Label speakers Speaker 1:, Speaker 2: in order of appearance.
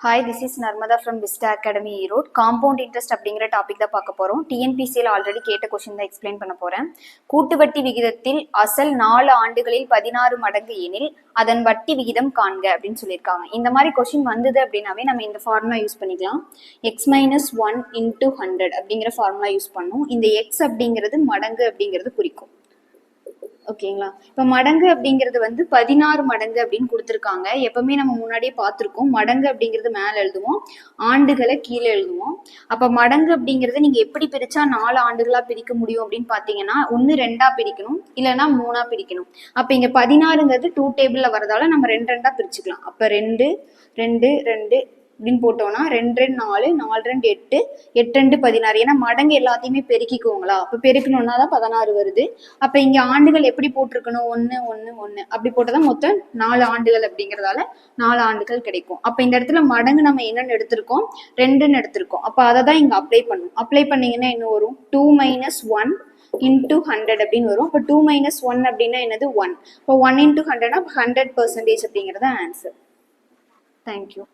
Speaker 1: Hi this is Narmada from Vista academy Erode compound interest அப்படிங்கிற topic தான் பார்க்க போகிறோம் டிஎன்பிசியில் ஆல்ரெடி கேட்ட கொஷின் தான் எக்ஸ்பிளைன் பண்ண போகிறேன் கூட்டு வட்டி விகிதத்தில் அசல் நாலு ஆண்டுகளில் பதினாறு மடங்கு எனில் அதன் வட்டி விகிதம் காண்க அப்படின்னு சொல்லியிருக்காங்க. இந்த மாதிரி கொஷின் வந்தது அப்படின்னாவே நம்ம இந்த ஃபார்முலா யூஸ் பண்ணிக்கலாம். X minus one into hundred அப்படிங்கிற ஃபார்முலா யூஸ் பண்ணும். இந்த எக்ஸ் அப்படிங்கிறது மடங்கு அப்படிங்கிறது குறிக்கும். ஓகேங்களா? இப்போ மடங்கு அப்படிங்கிறது வந்து பதினாறு மடங்கு அப்படின்னு கொடுத்துருக்காங்க. எப்பவுமே நம்ம முன்னாடியே பார்த்துருக்கோம். மடங்கு அப்படிங்கிறது மேலே எழுதுவோம். ஆண்டுகளை கீழே எழுதுவோம். அப்போ மடங்கு அப்படிங்கிறது நீங்கள் எப்படி பிரிச்சா நாலு ஆண்டுகளா பிரிக்க முடியும் அப்படின்னு பார்த்தீங்கன்னா ஒன்று ரெண்டா பிரிக்கணும். இல்லைன்னா மூணா பிரிக்கணும். அப்போ இங்கே பதினாறுங்கிறது டூ டேபிளில் வரதால நம்ம ரெண்டு ரெண்டா பிரிச்சுக்கலாம். அப்போ ரெண்டு ரெண்டு ரெண்டு அப்படின்னு போட்டோம்னா ரெண்டு ரெண்டு நாலு நாலு ரெண்டு எட்டு எட்டு ரெண்டு பதினாறு. ஏன்னா மடங்கு எல்லாத்தையுமே பெருக்கிக்குவோங்களா? அப்போ பெருக்கணும்னா தான் பதினாறு வருது. அப்போ இங்கே ஆண்டுகள் எப்படி போட்டிருக்கணும்? ஒன்று ஒன்று ஒன்று அப்படி போட்டதான் மொத்தம் நாலு ஆண்டுகள் அப்படிங்கிறதால நாலு ஆண்டுகள் கிடைக்கும். அப்போ இந்த இடத்துல மடங்கு நம்ம என்னென்னு எடுத்திருக்கோம்? ரெண்டுன்னு எடுத்திருக்கோம். அப்போ அதை தான் இங்கே அப்ளை பண்ணும் அப்ளை பண்ணீங்கன்னா என்ன வரும்? Two minus one into hundred அப்படின்னு வரும். அப்போ டூ மைனஸ் ஒன் அப்படின்னா என்னது? ஒன் இப்போ ஒன் இன்டூ ஹண்ட்ரட்னா ஹண்ட்ரட் பர்சன்டேஜ் அப்படிங்கிறது ஆன்சர் தேங்க்யூ